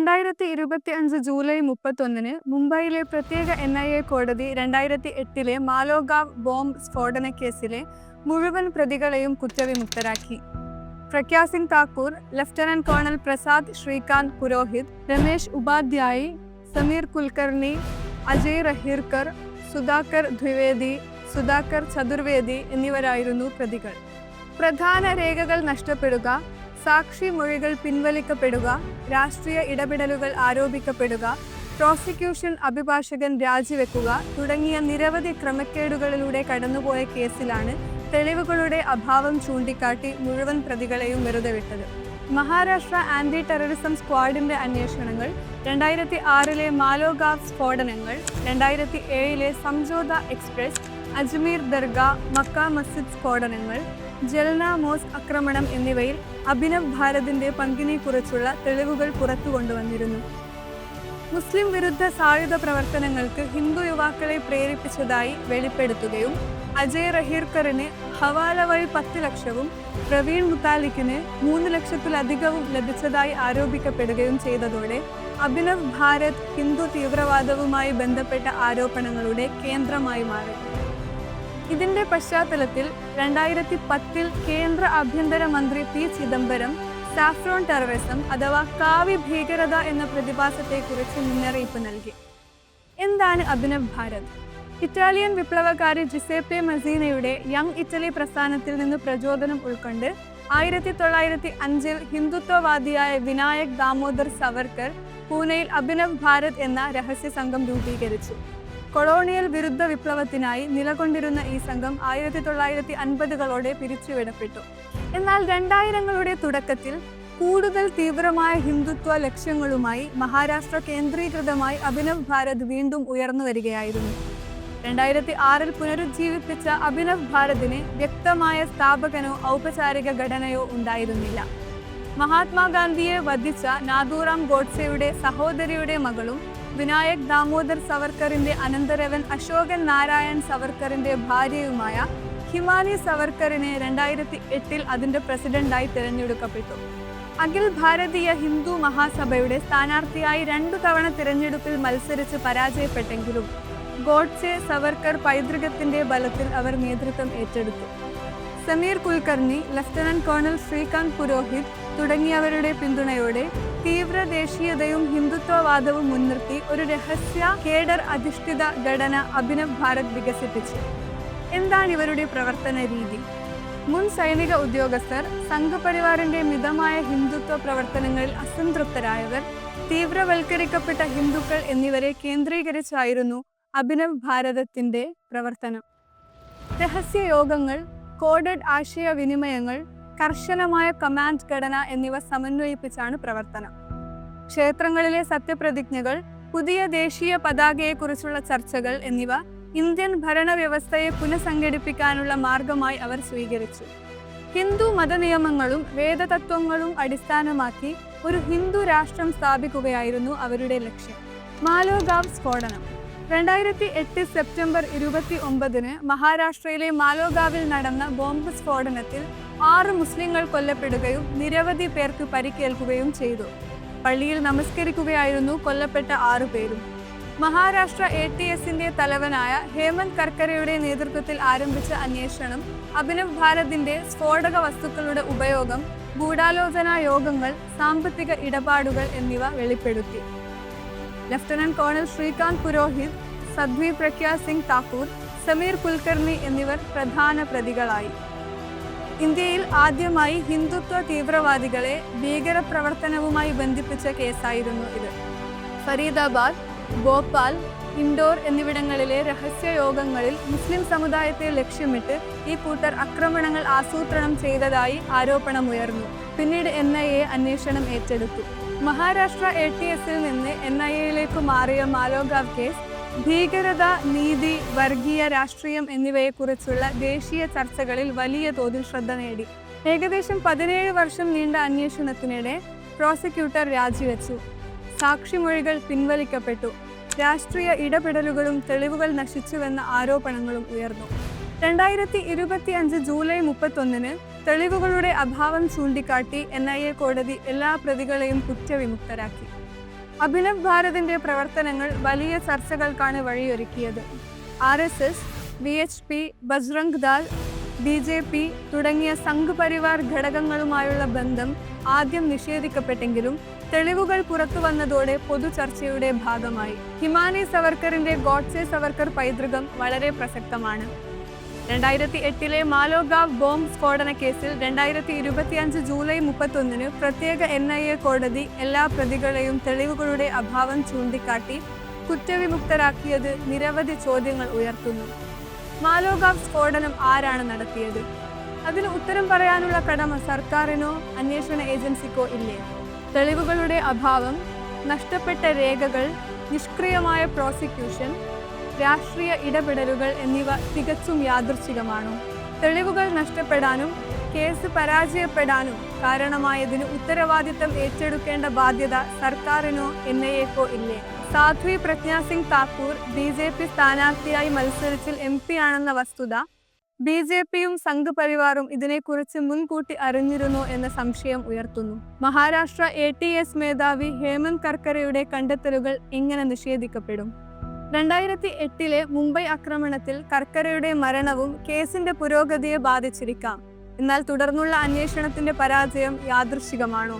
രണ്ടായിരത്തി ഇരുപത്തി അഞ്ച് ജൂലൈ മുപ്പത്തൊന്നിന് മുംബൈയിലെ പ്രത്യേക എൻ ഐ എ കോടതി രണ്ടായിരത്തി എട്ടിലെ മാലോഗാവ് ബോംബ് സ്ഫോടന കേസിലെ മുഴുവൻ പ്രതികളെയും കുറ്റവിമുക്തരാക്കി. പ്രഖ്യാ സിംഗ് താക്കൂർ ലഫ്റ്റനന്റ് കേണൽ പ്രസാദ് ശ്രീകാന്ത് പുരോഹിത് രമേശ് ഉപാധ്യായി സമീർ കുൽക്കർണി അജയ് റഹീർക്കർ സുധാകർ ദ്വിവേദി സുധാകർ ചതുർവേദി എന്നിവരായിരുന്നു പ്രതികൾ. പ്രധാന രേഖകൾ നഷ്ടപ്പെടുക സാക്ഷി മൊഴികൾ പിൻവലിക്കപ്പെടുക രാഷ്ട്രീയ ഇടപെടലുകൾ ആരോപിക്കപ്പെടുക പ്രോസിക്യൂഷൻ അഭിഭാഷകൻ രാജിവെക്കുക തുടങ്ങിയ നിരവധി ക്രമക്കേടുകളിലൂടെ കടന്നുപോയ കേസിലാണ് തെളിവുകളുടെ അഭാവം ചൂണ്ടിക്കാട്ടി മുഴുവൻ പ്രതികളെയും വെറുതെ വിട്ടത്. മഹാരാഷ്ട്ര ആന്റി ടെററിസം സ്ക്വാഡിന്റെ അന്വേഷണങ്ങൾ രണ്ടായിരത്തി ആറിലെ മാലോഗാവ് സ്ഫോടനങ്ങൾ രണ്ടായിരത്തി ഏഴിലെ സംജോത എക്സ്പ്രസ് അജ്മീർ ദർഗ മക്ക മസ്ജിദ് സ്ഫോടനങ്ങൾ ജൽന മോസ് ആക്രമണം എന്നിവയിൽ അഭിനവ് ഭാരതിന്റെ പങ്കിനെക്കുറിച്ചുള്ള തെളിവുകൾ പുറത്തു കൊണ്ടുവന്നിരുന്നു മുസ്ലിം വിരുദ്ധ സായുധ പ്രവർത്തനങ്ങൾക്ക് ഹിന്ദു യുവാക്കളെ പ്രേരിപ്പിച്ചതായി വെളിപ്പെടുത്തുകയും അജയ് റഹീർക്കറിന് ഹവാല വഴി പത്ത് ലക്ഷവും പ്രവീൺ മുത്താലിക്കിന് മൂന്ന് ലക്ഷത്തിലധികവും ലഭിച്ചതായി ആരോപിക്കപ്പെടുകയും ചെയ്തതോടെ അഭിനവ് ഭാരത് ഹിന്ദു തീവ്രവാദവുമായി ബന്ധപ്പെട്ട ആരോപണങ്ങളുടെ കേന്ദ്രമായി മാറി. ഇതിന്റെ പശ്ചാത്തലത്തിൽ രണ്ടായിരത്തി പത്തിൽ കേന്ദ്ര ആഭ്യന്തര മന്ത്രി പി ചിദംബരം സാഫ്രോൺ ടെററിസം അഥവാ കാവി ഭീകരത എന്ന പ്രതിഭാസത്തെക്കുറിച്ച് മുന്നറിയിപ്പ് നൽകി. എന്താണ് അഭിനവ് ഭാരത്? ഇറ്റാലിയൻ വിപ്ലവകാരി ജിസേപ്പെ മസീനയുടെ യങ് ഇറ്റലി പ്രസ്ഥാനത്തിൽ നിന്ന് പ്രചോദനം ഉൾക്കൊണ്ട് ആയിരത്തി തൊള്ളായിരത്തി അഞ്ചിൽ ഹിന്ദുത്വവാദിയായ വിനായക് ദാമോദർ സവർക്കർ പൂനെയിൽ അഭിനവ് ഭാരത് എന്ന രഹസ്യ സംഘം രൂപീകരിച്ചു. കൊളോണിയൽ വിരുദ്ധ വിപ്ലവത്തിനായി നിലകൊണ്ടിരുന്ന ഈ സംഘം ആയിരത്തി തൊള്ളായിരത്തി അൻപതുകളോടെ പിരിച്ചുവിടപ്പെട്ടു. എന്നാൽ രണ്ടായിരങ്ങളുടെ തുടക്കത്തിൽ കൂടുതൽ തീവ്രമായ ഹിന്ദുത്വ ലക്ഷ്യങ്ങളുമായി മഹാരാഷ്ട്ര കേന്ദ്രീകൃതമായി അഭിനവ് ഭാരത് വീണ്ടും ഉയർന്നു വരികയായിരുന്നു. രണ്ടായിരത്തി ആറിൽ പുനരുജ്ജീവിപ്പിച്ച അഭിനവ് ഭാരതിന് വ്യക്തമായ സ്ഥാപകനോ ഔപചാരിക ഘടനയോ ഉണ്ടായിരുന്നില്ല. മഹാത്മാഗാന്ധിയെ വധിച്ച നാദൂറാം ഗോഡ്സെയുടെ സഹോദരിയുടെ മകളും വിനായക് ദാമോദർ സവർക്കറിന്റെ അനന്തരവൻ അശോകൻ നാരായൺ സവർക്കറിന്റെ ഭാര്യയുമായ ഹിമാനി സവർക്കറിനെ രണ്ടായിരത്തി എട്ടിൽ അതിന്റെ പ്രസിഡന്റായി തിരഞ്ഞെടുക്കപ്പെട്ടു. അഖിൽ ഭാരതീയ ഹിന്ദു മഹാസഭയുടെ സ്ഥാനാർത്ഥിയായി രണ്ടു തവണ തിരഞ്ഞെടുപ്പിൽ മത്സരിച്ച് പരാജയപ്പെട്ടെങ്കിലും ഗോഡ്സെ സവർക്കർ പൈതൃകത്തിന്റെ ബലത്തിൽ അവർ നേതൃത്വം ഏറ്റെടുത്തു. സമീർ കുൽക്കർണി ലഫ്റ്റനന്റ് കേണൽ ശ്രീകാന്ത് പുരോഹിത് തുടങ്ങിയവരുടെ പിന്തുണയോടെ തീവ്ര ദേശീയതയും ഹിന്ദുത്വവാദവും മുൻനിർത്തി ഒരു രഹസ്യ കേഡർ അധിഷ്ഠിത ഘടന അഭിനവ് ഭാരത് വികസിപ്പിച്ചു. എന്താണ് ഇവരുടെ പ്രവർത്തന രീതി? മുൻ സൈനിക ഉദ്യോഗസ്ഥർ സംഘപരിവാറിന്റെ മിതമായ ഹിന്ദുത്വ പ്രവർത്തനങ്ങളിൽ അസംതൃപ്തരായവർ തീവ്രവൽക്കരിക്കപ്പെട്ട ഹിന്ദുക്കൾ എന്നിവരെ കേന്ദ്രീകരിച്ചായിരുന്നു അഭിനവ് ഭാരതത്തിന്റെ പ്രവർത്തനം. രഹസ്യ യോഗങ്ങൾ കോഡഡ് ആശയവിനിമയങ്ങൾ കർശനമായ കമാൻഡ് ഘടന എന്നിവ സമന്വയിപ്പിച്ചാണ് പ്രവർത്തനം. ക്ഷേത്രങ്ങളിലെ സത്യപ്രതിജ്ഞകൾ പുതിയ ദേശീയ പതാകയെക്കുറിച്ചുള്ള ചർച്ചകൾ എന്നിവ ഇന്ത്യൻ ഭരണവ്യവസ്ഥയെ പുനഃസംഘടിപ്പിക്കാനുള്ള മാർഗമായി അവർ സ്വീകരിച്ചു. ഹിന്ദു മതനിയമങ്ങളും വേദതത്വങ്ങളും അടിസ്ഥാനമാക്കി ഒരു ഹിന്ദു രാഷ്ട്രം സ്ഥാപിക്കുകയായിരുന്നു അവരുടെ ലക്ഷ്യം. മാലോഗാവ് സ്ഫോടനം. രണ്ടായിരത്തി എട്ട് സെപ്റ്റംബർ ഇരുപത്തി ഒമ്പതിന് മഹാരാഷ്ട്രയിലെ മാലോഗാവിൽ നടന്ന ബോംബ് സ്ഫോടനത്തിൽ ആറ് മുസ്ലിങ്ങൾ കൊല്ലപ്പെടുകയും നിരവധി പേർക്ക് പരിക്കേൽക്കുകയും ചെയ്തു. പള്ളിയിൽ നമസ്കരിക്കുകയായിരുന്നു കൊല്ലപ്പെട്ട ആറു പേരും. മഹാരാഷ്ട്ര എ ടി എസിന്റെ തലവനായ ഹേമന്ത് കർക്കരയുടെ നേതൃത്വത്തിൽ ആരംഭിച്ച അന്വേഷണം അഭിനവ് ഭാരതിന്റെ സ്ഫോടക വസ്തുക്കളുടെ ഉപയോഗം ഗൂഢാലോചനാ യോഗങ്ങൾ സാമ്പത്തിക ഇടപാടുകൾ എന്നിവ വെളിപ്പെടുത്തി. ലഫ്റ്റനന്റ് കേണൽ ശ്രീകാന്ത് പുരോഹിത് സദ്വി പ്രഖ്യാ സിംഗ് താക്കൂർ സമീർ കുൽക്കർണി എന്നിവർ പ്രധാന പ്രതികളായി. ഇന്ത്യയിൽ ആദ്യമായി ഹിന്ദുത്വ തീവ്രവാദികളെ ഭീകരപ്രവർത്തനവുമായി ബന്ധിപ്പിച്ച കേസായിരുന്നു ഇത്. ഫരീദാബാദ് ഭോപ്പാൽ ഇൻഡോർ എന്നിവിടങ്ങളിലെ രഹസ്യ യോഗങ്ങളിൽ മുസ്ലിം സമുദായത്തെ ലക്ഷ്യമിട്ട് ഈ കൂട്ടർ ആക്രമണങ്ങൾ ആസൂത്രണം ചെയ്തതായി ആരോപണമുയർന്നു. പിന്നീട് എൻ ഐ എ അന്വേഷണം ഏറ്റെടുത്തു. മഹാരാഷ്ട്ര എ ടി എസിൽ നിന്ന് എൻ ഐ എയിലേക്ക് മാറിയ മാലോഗാവ് കേസ് ഭീകരത നീതി വർഗീയ രാഷ്ട്രീയം എന്നിവയെക്കുറിച്ചുള്ള ദേശീയ ചർച്ചകളിൽ വലിയ തോതിൽ ശ്രദ്ധ നേടി. ഏകദേശം പതിനേഴ് വർഷം നീണ്ട അന്വേഷണത്തിനിടെ പ്രോസിക്യൂട്ടർ രാജിവെച്ചു. സാക്ഷിമൊഴികൾ പിൻവലിക്കപ്പെട്ടു. രാഷ്ട്രീയ ഇടപെടലുകളും തെളിവുകൾ നശിച്ചുവെന്ന ആരോപണങ്ങളും ഉയർന്നു. രണ്ടായിരത്തി ഇരുപത്തി അഞ്ച് ജൂലൈ മുപ്പത്തൊന്നിന് തെളിവുകളുടെ അഭാവം ചൂണ്ടിക്കാട്ടി എൻ ഐ എ കോടതി എല്ലാ പ്രതികളെയും കുറ്റവിമുക്തരാക്കി. അഭിനവ് ഭാരതിന്റെ പ്രവർത്തനങ്ങൾ വലിയ ചർച്ചകൾക്കാണ് വഴിയൊരുക്കിയത്. R S S V H P Bajrang Dal B J P തുടങ്ങിയ സംഘ്പരിവാർ ഘടകങ്ങളുമായുള്ള ബന്ധം ആദ്യം നിഷേധിക്കപ്പെട്ടെങ്കിലും തെളിവുകൾ പുറത്തു വന്നതോടെ പൊതു ചർച്ചയുടെ ഭാഗമായി. ഹിമാനി സവർക്കറിന്റെ ഗോഡ്സെ സവർക്കർ പൈതൃകം വളരെ പ്രസക്തമാണ്. രണ്ടായിരത്തി എട്ടിലെ മാലോഗാവ് ബോംബ് സ്ഫോടന കേസിൽ രണ്ടായിരത്തി ഇരുപത്തിയഞ്ച് ജൂലൈ മുപ്പത്തൊന്നിന് പ്രത്യേക എൻ ഐ എ കോടതി എല്ലാ പ്രതികളെയും തെളിവുകളുടെ അഭാവം ചൂണ്ടിക്കാട്ടി കുറ്റവിമുക്തരാക്കിയത് നിരവധി ചോദ്യങ്ങൾ ഉയർത്തുന്നു. മാലോഗാവ് സ്ഫോടനം ആരാണ് നടത്തിയത്? അതിന് ഉത്തരം പറയാനുള്ള കടമ സർക്കാരിനോ അന്വേഷണ ഏജൻസിക്കോ ഇല്ലേ? തെളിവുകളുടെ അഭാവം നഷ്ടപ്പെട്ട രേഖകൾ നിഷ്ക്രിയമായ പ്രോസിക്യൂഷൻ രാഷ്ട്രീയ ഇടപെടലുകൾ എന്നിവ തികച്ചും യാദൃച്ഛികമാണോ തെളിവുകൾ നഷ്ടപ്പെടാനും കേസ് പരാജയപ്പെടാനും കാരണമായതിന് ഉത്തരവാദിത്തം ഏറ്റെടുക്കേണ്ട ബാധ്യത സർക്കാരിനോ എൻ ഐ എക്കോ ഇല്ലേ? Sadhvi Pragya Singh Thakur B J P സ്ഥാനാർത്ഥിയായി മത്സരിച്ചിൽ എം പി ആണെന്ന വസ്തുത ബി ജെ പിയും സംഘ് പരിവാറും ഇതിനെക്കുറിച്ച് മുൻകൂട്ടി അറിഞ്ഞിരുന്നു എന്ന സംശയം ഉയർത്തുന്നു. മഹാരാഷ്ട്ര എ ടി എസ് മേധാവി ഹേമന്ത് കർക്കരയുടെ കണ്ടെത്തലുകൾ എങ്ങനെ നിഷേധിക്കപ്പെടും. രണ്ടായിരത്തി എട്ടിലെ മുംബൈ ആക്രമണത്തിൽ കർക്കരയുടെ മരണവും കേസിന്റെ പുരോഗതിയെ ബാധിച്ചിരിക്കാം. എന്നാൽ തുടർന്നുള്ള അന്വേഷണത്തിന്റെ പരാജയം യാദൃശികമാണോ?